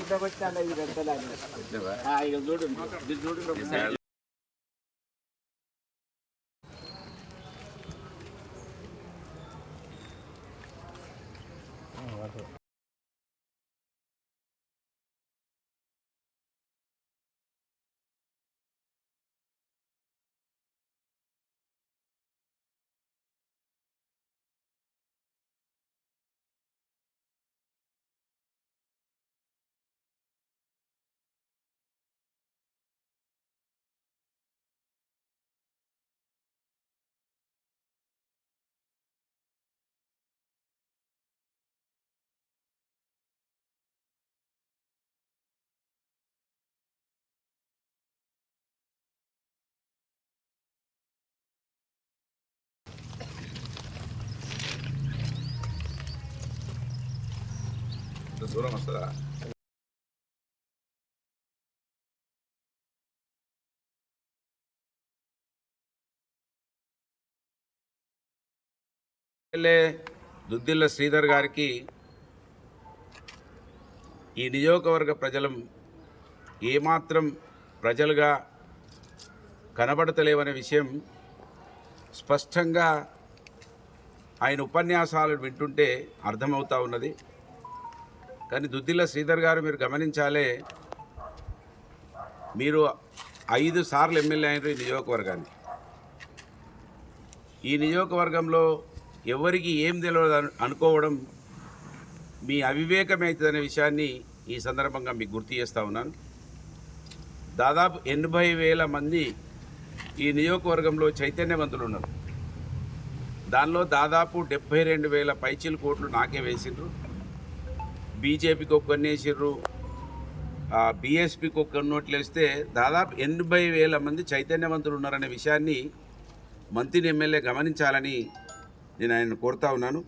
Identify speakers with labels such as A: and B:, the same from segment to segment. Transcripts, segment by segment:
A: కిందకొచ్చాను ఇది పెడతదాన్ని ఇక చూడు. ఇది చూడు. ఒకసారి.
B: దూరం వస్తుందా ఎమ్మెల్యే దుద్దిల్ల శ్రీధర్ గారికి ఈ నియోజకవర్గ ప్రజలం ఏమాత్రం ప్రజలుగా కనబడతలేవనే విషయం స్పష్టంగా ఆయన ఉపన్యాసాలు వింటుంటే అర్థమవుతా ఉన్నది కానీ దుద్దిల్ల శ్రీధర్ గారు మీరు గమనించాలే మీరు ఐదు సార్లు ఎమ్మెల్యే అయినారు ఈ నియోజకవర్గానికి ఈ నియోజకవర్గంలో ఎవరికి ఏం తెలియదు అనుకోవడం మీ అవివేకమవుతుందనే విషయాన్ని ఈ సందర్భంగా మీకు గుర్తు చేస్తూ ఉన్నాను. దాదాపు ఎనభై వేల మంది ఈ నియోజకవర్గంలో చైతన్యవంతులు ఉన్నారు. దానిలో దాదాపు డెబ్బై రెండు వేల పైచీల కోట్లు నాకే వేసిండ్రు. బీజేపీకి ఒక కన్నేసిర్రు బీఎస్పీకి ఒక నోట్లు వేస్తే దాదాపు ఎనభై వేల మంది చైతన్యవంతులు ఉన్నారనే విషయాన్ని మంత్రిని ఎమ్మెల్యే గమనించాలని నేను ఆయన కోరుతా ఉన్నాను.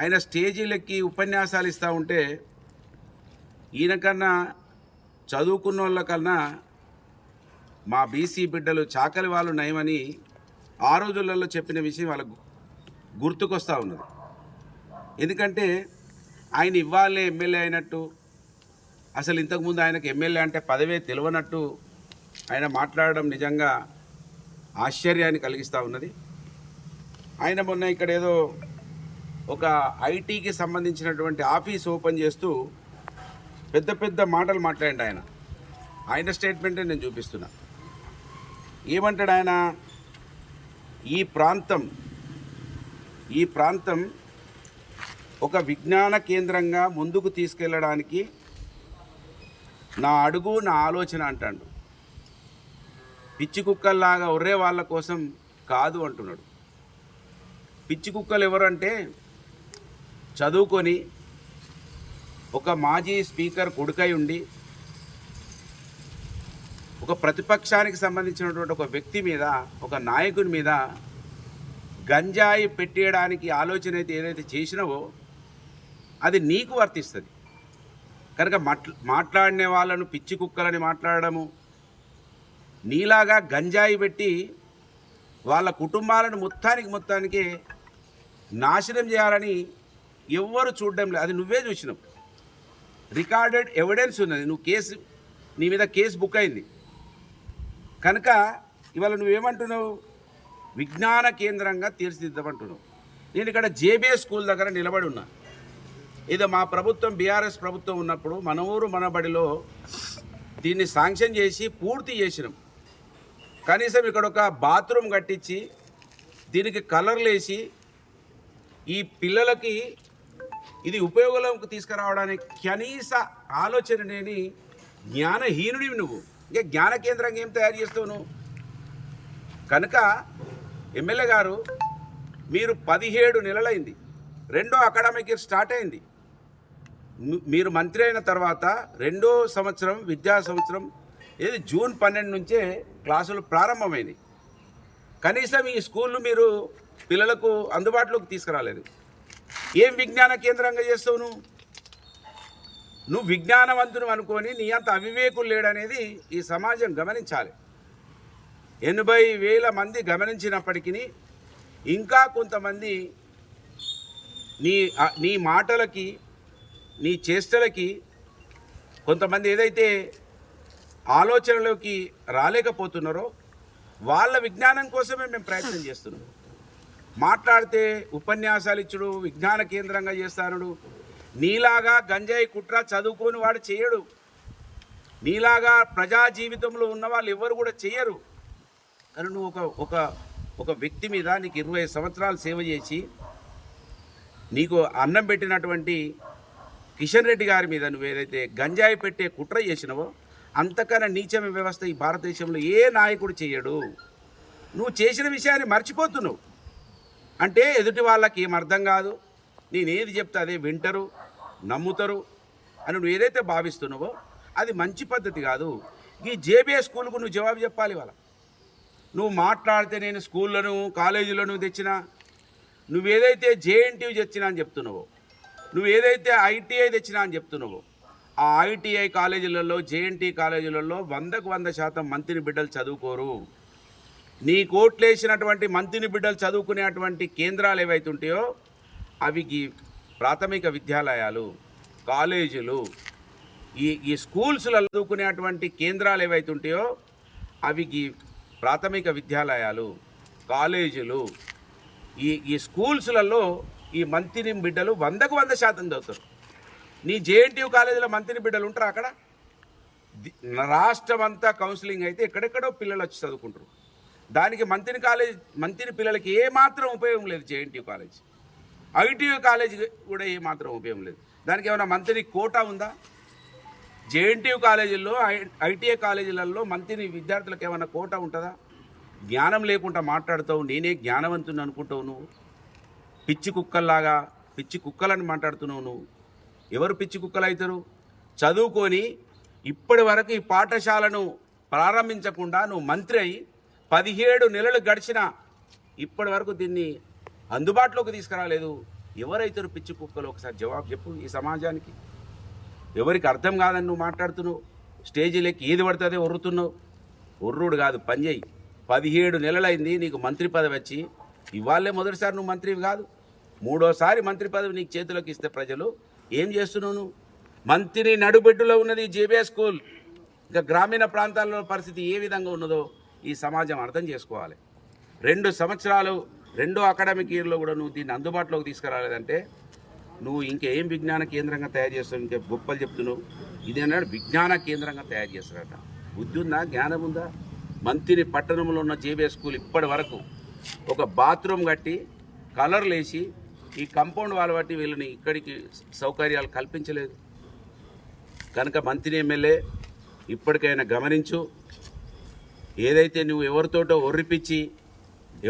B: ఆయన స్టేజీలకి ఉపన్యాసాలు ఇస్తూ ఉంటే ఈయన కన్నా చదువుకున్న వాళ్ళకన్నా మా బీసీ బిడ్డలు చాకలి వాళ్ళు నయమని ఆ రోజులలో చెప్పిన విషయం వాళ్ళకు గుర్తుకొస్తూ ఉన్నది. ఎందుకంటే ఆయన ఇవ్వాలి ఎమ్మెల్యే అయినట్టు. అసలు ఇంతకుముందు ఆయనకు ఎమ్మెల్యే అంటే పదవే తెలియనట్టు ఆయన మాట్లాడడం నిజంగా ఆశ్చర్యాన్ని కలిగిస్తూ ఉన్నది. ఆయన మొన్న ఇక్కడ ఏదో ఒక ఐటీకి సంబంధించినటువంటి ఆఫీస్ ఓపెన్ చేస్తూ పెద్ద పెద్ద మాటలు మాట్లాడండి ఆయన. ఆయన స్టేట్మెంటే నేను చూపిస్తున్నా. ఏమంటాడు ఆయన? ఈ ప్రాంతం ఈ ప్రాంతం ఒక విజ్ఞాన కేంద్రంగా ముందుకు తీసుకెళ్ళడానికి నా అడుగు నా ఆలోచన అంటాడు. పిచ్చి కుక్కల్లాగా ఒర్రే వాళ్ళ కోసం కాదు అంటున్నాడు. పిచ్చి కుక్కలు ఎవరంటే చదువుకొని ఒక మాజీ స్పీకర్ కొడుకై ఉండి ఒక ప్రతిపక్షానికి సంబంధించినటువంటి ఒక వ్యక్తి మీద ఒక నాయకుని మీద గంజాయి పెట్టేయడానికి ఆలోచన అయితే ఏదైతే చేసినావో అది నీకు వర్తిస్తుంది. కనుక మాట్లా మాట్లాడిన వాళ్ళను పిచ్చి కుక్కలని మాట్లాడడము నీలాగా గంజాయి పెట్టి వాళ్ళ కుటుంబాలను మొత్తానికి మొత్తానికి నాశనం చేయాలని ఎవ్వరు చూడడం లేదు. అది నువ్వే చూసినావు. రికార్డెడ్ ఎవిడెన్స్ ఉన్నది. నువ్వు కేసు నీ మీద కేసు బుక్ అయింది. కనుక ఇవాళ నువ్వేమంటున్నావు? విజ్ఞాన కేంద్రంగా తీర్చిదిద్దామంటున్నావు. నేను ఇక్కడ జేబీఏ స్కూల్ దగ్గర నిలబడి ఉన్నా. ఇది మా ప్రభుత్వం బీఆర్ఎస్ ప్రభుత్వం ఉన్నప్పుడు మన ఊరు మన బడిలో దీన్ని శాంక్షన్ చేసి పూర్తి చేసినాం. కనీసం ఇక్కడ ఒక బాత్రూమ్ కట్టించి దీనికి కలర్లు వేసి ఈ పిల్లలకి ఇది ఉపయోగంలోకి తీసుకురావడానికి కనీస ఆలోచన లేని జ్ఞానహీనుడివి నువ్వు. ఇంకా జ్ఞాన కేంద్రంగా ఏం తయారు చేస్తావు నువ్వు కనుక ఎమ్మెల్యే గారు మీరు పదిహేడు నెలలైంది. రెండో అకాడమిక్ ఇయర్ స్టార్ట్ అయింది. మీరు మంత్రి అయిన తర్వాత రెండో సంవత్సరం విద్యా సంవత్సరం ఏది జూన్ పన్నెండు నుంచే క్లాసులు ప్రారంభమైనవి కనీసం ఈ స్కూళ్ళు మీరు పిల్లలకు అందుబాటులోకి తీసుకురాలేదు. ఏం విజ్ఞాన కేంద్రంగా చేస్తావు నువ్వు? నువ్వు విజ్ఞానవంతును అనుకొని నీ అంత అవివేకులు లేడనేది ఈ సమాజం గమనించాలి. ఎనభై వేల మంది గమనించినప్పటికీ ఇంకా కొంతమంది నీ నీ మాటలకి నీ చేష్టలకి కొంతమంది ఏదైతే ఆలోచనలోకి రాలేకపోతున్నారో వాళ్ళ విజ్ఞానం కోసమే మేము ప్రయత్నం చేస్తున్నాం. మాట్లాడితే ఉపన్యాసాలు ఇచ్చుడు విజ్ఞాన కేంద్రంగా చేస్తానుడు. నీలాగా గంజాయి కుట్ర చదువుకొని వాడు చేయడు. నీలాగా ప్రజా జీవితంలో ఉన్న వాళ్ళు ఎవరు కూడా చేయరు. కానీ నువ్వు ఒక ఒక ఒక వ్యక్తి మీద నీకు ఇరవై సంవత్సరాలు సేవ చేసి నీకు అన్నం పెట్టినటువంటి కిషన్ రెడ్డి గారి మీద నువ్వు ఏదైతే గంజాయి పెట్టే కుట్ర చేసినావో అంతకన్నా నీచమైన వ్యవస్థ ఈ భారతదేశంలో ఏ నాయకుడు చేయడు. నువ్వు చేసిన విషయాన్ని మర్చిపోతున్నావు. అంటే ఎదుటి వాళ్ళకి ఏం అర్థం కాదు. నేనేది చెప్తే అదే వింటరు నమ్ముతారు అని నువ్వు ఏదైతే భావిస్తున్నావో అది మంచి పద్ధతి కాదు. ఈ జేబీఏ స్కూల్కు నువ్వు జవాబు చెప్పాలి వాళ్ళ నువ్వు మాట్లాడితే నేను స్కూళ్ళను కాలేజీలను తెచ్చినా నువ్వేదైతే జేఎన్టీయూ తెచ్చినా అని చెప్తున్నావో నువ్వు ఏదైతే ఐటీఐ తెచ్చినా అని చెప్తున్నావో ఆ ఐటీఐ కాలేజీలలో జేఎన్టీ కాలేజీలలో వందకు వంద శాతం మంత్రిని బిడ్డలు చదువుకోరు. నీ కోట్లేసినటువంటి మంత్రిని బిడ్డలు చదువుకునేటువంటి కేంద్రాలు ఏవైతే ఉంటాయో అవి ఈ ప్రాథమిక విద్యాలయాలు కాలేజీలు ఈ ఈ స్కూల్స్లో చదువుకునేటువంటి కేంద్రాలు ఏవైతే ఉంటాయో అవి ఈ ప్రాథమిక విద్యాలయాలు కాలేజీలు ఈ ఈ స్కూల్స్లలో ఈ మంత్రి బిడ్డలు వందకు వంద శాతం చదువుతారు. నీ జేఎన్టీయూ కాలేజీలో మంత్రి బిడ్డలు ఉంటారు అక్కడ? రాష్ట్రం అంతా కౌన్సిలింగ్ అయితే ఎక్కడెక్కడో పిల్లలు వచ్చి చదువుకుంటారు. దానికి మంత్రి కాలేజ్ మంత్రి పిల్లలకి ఏమాత్రం ఉపయోగం లేదు జేఎన్టీయూ కాలేజ్. ఐటీయూ కాలేజ్ కూడా ఏమాత్రం ఉపయోగం లేదు. దానికి ఏమైనా మంత్రి కోటా ఉందా? జేఎన్టీయూ కాలేజీల్లో ఐ- ఐటీఐ కాలేజీలలో మంత్రి విద్యార్థులకు ఏమైనా కోటా ఉంటుందా? జ్ఞానం లేకుండా మాట్లాడుతావు నేనే జ్ఞానవంతుని అనుకుంటావు నువ్వు. పిచ్చి కుక్కల్లాగా పిచ్చి కుక్కలని మాట్లాడుతున్నావు నువ్వు. ఎవరు పిచ్చి కుక్కలు అవుతారు చదువుకొని ఇప్పటి వరకు ఈ పాఠశాలను ప్రారంభించకుండా నువ్వు మంత్రి అయి పదిహేడు నెలలు గడిచినా ఇప్పటి వరకు దీన్ని అందుబాటులోకి తీసుకురాలేదు. ఎవరైతారు పిచ్చి కుక్కలు? ఒకసారి జవాబు చెప్పు ఈ సమాజానికి. ఎవరికి అర్థం కాదని నువ్వు మాట్లాడుతున్నావు? స్టేజీలోకి ఏది పడుతుందే ఒర్రుతున్నావు. ఒర్రుడు కాదు పని చేయి. పదిహేడు నెలలైంది నీకు మంత్రి పదవి వచ్చి. ఇవాళే మొదటిసారి నువ్వు మంత్రివి కాదు. మూడోసారి మంత్రి పదవి నీకు చేతిలోకి ఇస్తే ప్రజలు ఏం చేస్తున్నావు నువ్వు? మంత్రి నడుబెడ్డులో ఉన్నది జేబీఏ స్కూల్ ఇంకా గ్రామీణ ప్రాంతాల్లో పరిస్థితి ఏ విధంగా ఉన్నదో ఈ సమాజం అర్థం చేసుకోవాలి. రెండు సంవత్సరాలు రెండో అకాడమిక్ ఇయర్లో కూడా నువ్వు దీన్ని అందుబాటులోకి తీసుకురాలేదంటే నువ్వు ఇంకేం విజ్ఞాన కేంద్రంగా తయారు చేస్తావు? ఇంకా గొప్పలు చెప్తున్నావు. ఇది అన్నాడు విజ్ఞాన కేంద్రంగా తయారు చేస్తారట. బుద్ధి ఉందా? జ్ఞానం ఉందా? మంత్రి పట్టణంలో ఉన్న జేబీఎస్ స్కూల్ ఇప్పటి వరకు ఒక బాత్రూమ్ కట్టి కలర్లు వేసి ఈ కాంపౌండ్ వాళ్ళ బట్టి వీళ్ళని ఇక్కడికి సౌకర్యాలు కల్పించలేదు. కనుక మంత్రి ఎమ్మెల్యే ఇప్పటికైనా గమనించు ఏదైతే నువ్వు ఎవరితోటో ఒర్రిపించి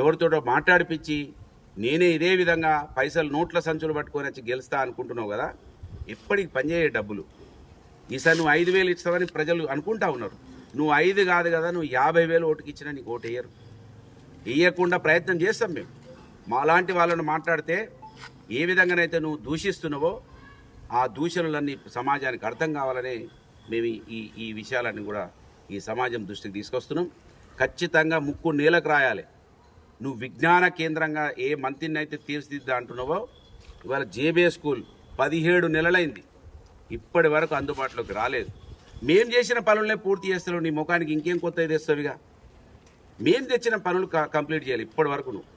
B: ఎవరితోటో మాట్లాడిపిచ్చి నేనే ఇదే విధంగా పైసలు నోట్ల సంచులు పట్టుకొని వచ్చి గెలుస్తా అనుకుంటున్నావు కదా ఇప్పటికి పనిచేయే డబ్బులు. ఈసారి నువ్వు ఐదు వేలు ఇస్తావని ప్రజలు అనుకుంటా ఉన్నారు. నువ్వు ఐదు కాదు కదా నువ్వు యాభై వేలు ఓటుకి ఇచ్చినా నీకు ఓటు వేయరు వేయకుండా ప్రయత్నం చేస్తాం మేము. మాలాంటి వాళ్ళను మాట్లాడితే ఏ విధంగానైతే నువ్వు దూషిస్తున్నావో ఆ దూషణలన్నీ సమాజానికి అర్థం కావాలని మేము ఈ- ఈ విషయాలన్నీ కూడా ఈ సమాజం దృష్టికి తీసుకొస్తున్నాం. ఖచ్చితంగా ముక్కు నీలకు రాయాలి. నువ్వు విజ్ఞాన కేంద్రంగా ఏ మంత్రిని అయితే తీర్చిదిద్దా అంటున్నావో ఇవాళ జేబీఏ స్కూల్ పదిహేడు నెలలైంది. ఇప్పటి వరకు అందుబాటులోకి రాలేదు. మేం చేసిన పనులనే పూర్తి చేస్తున్నావు నీ ముఖానికి ఇంకేం కొత్త తెస్తావుగా మేం తెచ్చిన పనులు క- కంప్లీట్ చేయాలి ఇప్పటి వరకు నువ్వు.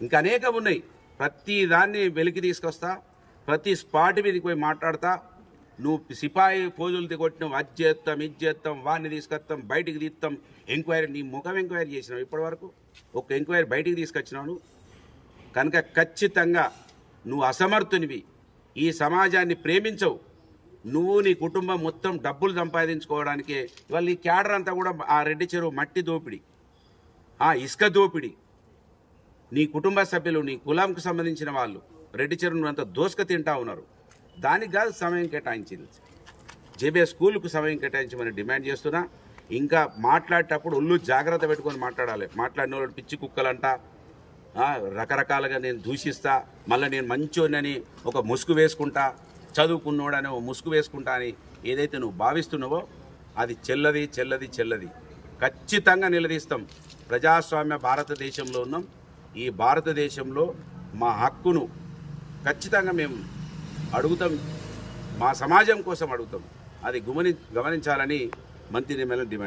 B: ఇంకా అనేకం ఉన్నాయి. ప్రతి దాన్ని వెలికి తీసుకొస్తా ప్రతి స్పాట్ మీదకి పోయి మాట్లాడతా. నువ్వు సిపాయి పోజులు కొట్టినావు అది చేస్తాం ఇది చేస్తాం వాడిని తీసుకొస్తాం బయటికి తీస్తాం ఎంక్వైరీ నీ ముఖం ఎంక్వైరీ చేసినావు ఇప్పటి వరకు ఒక ఎంక్వైరీ బయటికి తీసుకొచ్చినావు కనుక ఖచ్చితంగా నువ్వు అసమర్థునివి. ఈ సమాజాన్ని ప్రేమించవు. నువ్వు నీ కుటుంబం మొత్తం డబ్బులు సంపాదించుకోవడానికి. ఇవాళ ఈ క్యాడర్ అంతా కూడా ఆ రెడ్డి చెరువు మట్టి దోపిడి. ఆ ఇసుక దోపిడి. నీ కుటుంబ సభ్యులు నీ కులాంకు సంబంధించిన వాళ్ళు రెడ్డి చెరువును అంత దోసుక తింటా ఉన్నారు. దానికి కాదు సమయం కేటాయించింది. జేబే స్కూల్కు సమయం కేటాయించమని డిమాండ్ చేస్తున్నా. ఇంకా మాట్లాడేటప్పుడు ఒళ్ళు జాగ్రత్త పెట్టుకొని మాట్లాడాలి. మాట్లాడిన వాళ్ళు పిచ్చి కుక్కలంట. రకరకాలుగా నేను దూషిస్తా. మళ్ళీ నేను మంచోనని ఒక ముసుగు వేసుకుంటా. చదువుకున్నోడని ఒక ముసుగు వేసుకుంటా అని ఏదైతే నువ్వు భావిస్తున్నావో అది చెల్లది చెల్లది చెల్లది. ఖచ్చితంగా నిలదీస్తాం. ప్రజాస్వామ్య భారతదేశంలో ఉన్నాం. ఈ భారతదేశంలో మా హక్కును ఖచ్చితంగా మేము అడుగుతాం. మా సమాజం కోసం అడుగుతాం. అది గమని గమనించాలని మంత్రి ఎమ్మెల్యే డిమాండ్